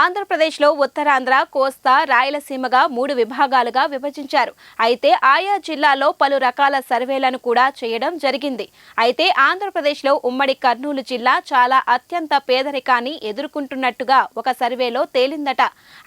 ఆంధ్రప్రదేశ్లో ఉత్తరాంధ్ర కోస్తా రాయలసీమగా మూడు విభాగాలుగా విభజించారు. అయితే ఆయా జిల్లాల్లో పలు రకాల సర్వేలను కూడా చేయడం జరిగింది. అయితే ఆంధ్రప్రదేశ్లో ఉమ్మడి కర్నూలు జిల్లా చాలా అత్యంత పేదరికాన్ని ఎదుర్కొంటున్నట్టుగా ఒక సర్వేలో తేలిందట.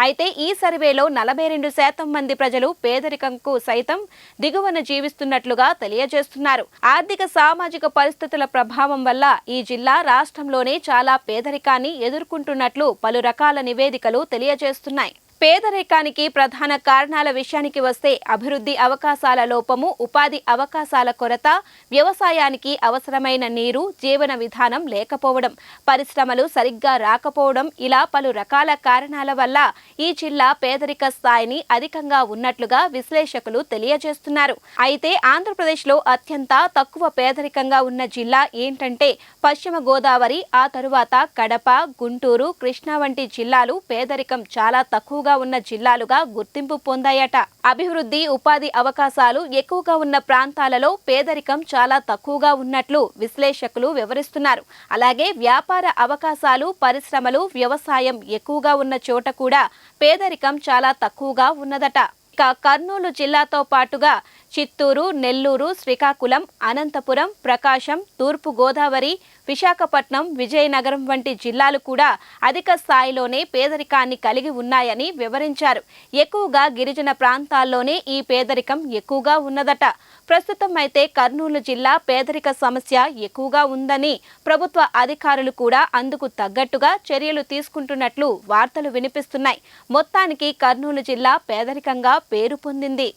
అయితే ఈ సర్వేలో నలభై రెండు శాతం మంది ప్రజలు పేదరికంకు సైతం దిగువన జీవిస్తున్నట్లుగా తెలియజేస్తున్నారు. ఆర్థిక సామాజిక పరిస్థితుల ప్రభావం వల్ల ఈ జిల్లా రాష్ట్రంలోనే చాలా పేదరికాన్ని ఎదుర్కొంటున్నట్లు పలు రకాల నివేదికలు తెలియజేస్తున్నాయి. పేదరికానికి ప్రధాన కారణాల విషయానికి వస్తే అభివృద్ధి అవకాశాల లోపము ఉపాధి అవకాశాల కొరత వ్యవసాయానికి అవసరమైన నీరు జీవన విధానం లేకపోవడం పరిశ్రమలు సరిగ్గా రాకపోవడం ఇలా పలు రకాల కారణాల వల్ల ఈ జిల్లా పేదరిక స్థాయిని అధికంగా ఉన్నట్లుగా విశ్లేషకులు తెలియజేస్తున్నారు. అయితే ఆంధ్రప్రదేశ్లో అత్యంత తక్కువ పేదరికంగా ఉన్న జిల్లా ఏంటంటే పశ్చిమ గోదావరి ఆ తరువాత కడప గుంటూరు కృష్ణా వంటి జిల్లాలు పేదరికం చాలా తక్కువగా తక్కువగా ఉన్న జిల్లాలుగా గుర్తింపు పొందాయట. అభివృద్ధి ఉపాధి అవకాశాలు ఎక్కువగా ఉన్న ప్రాంతాలలో పేదరికం చాలా తక్కువగా ఉన్నట్లు విశ్లేషకులు వివరిస్తున్నారు. అలాగే వ్యాపార అవకాశాలు పరిశ్రమలు వ్యవసాయం ఎక్కువగా ఉన్న చోట కూడా పేదరికం చాలా తక్కువగా ఉన్నదట. ఇక కర్నూలు జిల్లాతో పాటుగా చిత్తూరు నెల్లూరు శ్రీకాకుళం అనంతపురం ప్రకాశం తూర్పు గోదావరి విశాఖపట్నం విజయనగరం వంటి జిల్లాలు కూడా అధిక స్థాయిలోనే పేదరికాన్ని కలిగి ఉన్నాయని వివరించారు. ఎక్కువగా గిరిజన ప్రాంతాల్లోనే ఈ పేదరికం ఎక్కువగా ఉన్నదట. ప్రస్తుతం అయితే కర్నూలు జిల్లా పేదరిక సమస్య ఎక్కువగా ఉందని ప్రభుత్వ అధికారులు కూడా అందుకు తగ్గట్టుగా చర్యలు తీసుకుంటున్నట్లు వార్తలు వినిపిస్తున్నాయి. మొత్తానికి కర్నూలు జిల్లా పేదరికంగా పేరు పొందింది.